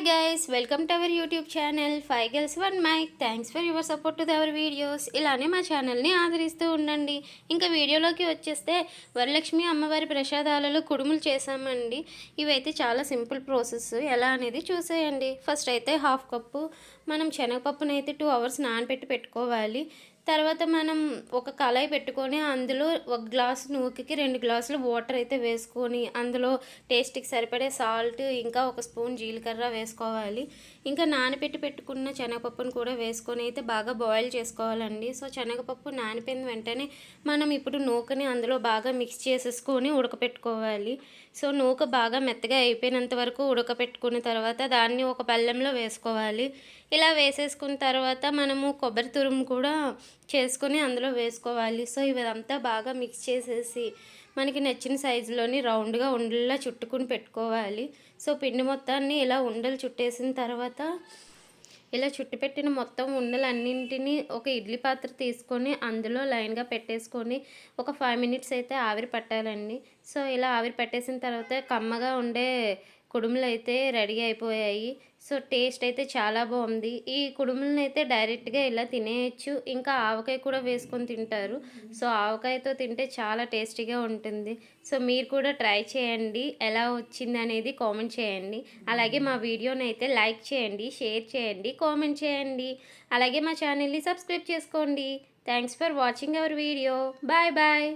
Hi guys welcome to our YouTube channel five girls one mic thanks for your support to our videos ఇలానే మా ఛానల్ని ఆదరిస్తూ ఉండండి. ఇంకా వీడియోలోకి వచ్చేస్తే వరలక్ష్మి అమ్మవారి ప్రసాదాలలో కుడుములు చేసామండి ఇవైతే చాలా సింపుల్ ప్రాసెస్. ఎలా అనేది చూసేయండి. ఫస్ట్ అయితే హాఫ్ కప్పు. మనం శనగపప్పునైతే టూ అవర్స్ నానబెట్టి పెట్టుకోవాలి. తర్వాత మనం ఒక కళాయి పెట్టుకొని అందులో ఒక గ్లాసు నూకకి రెండు గ్లాసులు వాటర్ అయితే వేసుకొని అందులో టేస్ట్కి సరిపడే సాల్ట్ ఇంకా ఒక స్పూన్ జీలకర్ర వేసుకోవాలి. ఇంకా నానబెట్టి పెట్టుకున్న శనగపప్పును కూడా వేసుకొని అయితే బాగా బాయిల్ చేసుకోవాలండి. సో శనగపప్పు నానిపోయిన వెంటనే మనం ఇప్పుడు నూకని అందులో బాగా మిక్స్ చేసేసుకొని ఉడకపెట్టుకోవాలి. సో నూక బాగా మెత్తగా అయిపోయినంత వరకు ఉడకపెట్టుకున్న తర్వాత దాన్ని ఒక బెల్లంలో వేసుకోవాలి. ఇలా వేసేసుకున్న తర్వాత మనము కొబ్బరి తురుము కూడా చేసుకొని అందులో వేసుకోవాలి. సో ఇదంతా బాగా మిక్స్ చేసేసి మనకి నచ్చిన సైజులోని రౌండ్గా ఉండలా చుట్టుకుని పెట్టుకోవాలి. సో పిండి మొత్తాన్ని ఇలా ఉండలు చుట్టేసిన తర్వాత ఇలా చుట్టుపెట్టిన మొత్తం ఉండలన్నింటినీ ఒక ఇడ్లీ పాత్ర తీసుకొని అందులో లైన్గా పెట్టేసుకొని ఒక ఫైవ్ మినిట్స్ అయితే ఆవిరి పట్టాలండి. సో ఇలా ఆవిరి పట్టేసిన తర్వాత కమ్మగా ఉండే కుడుములు అయితే రెడీ అయిపోయాయి. సో టేస్ట్ అయితే చాలా బాగుంది. ఈ కుడుములను అయితే డైరెక్ట్గా ఇలా తినేయచ్చు. ఇంకా ఆవకాయ కూడా వేసుకొని తింటారు. సో ఆవకాయతో తింటే చాలా టేస్టీగా ఉంటుంది. సో మీరు కూడా ట్రై చేయండి. ఎలా వచ్చింది అనేది కామెంట్ చేయండి. అలాగే మా వీడియోని అయితే లైక్ చేయండి షేర్ చేయండి కామెంట్ చేయండి. అలాగే మా ఛానల్ని సబ్స్క్రైబ్ చేసుకోండి. Thanks for watching our video. Bye bye.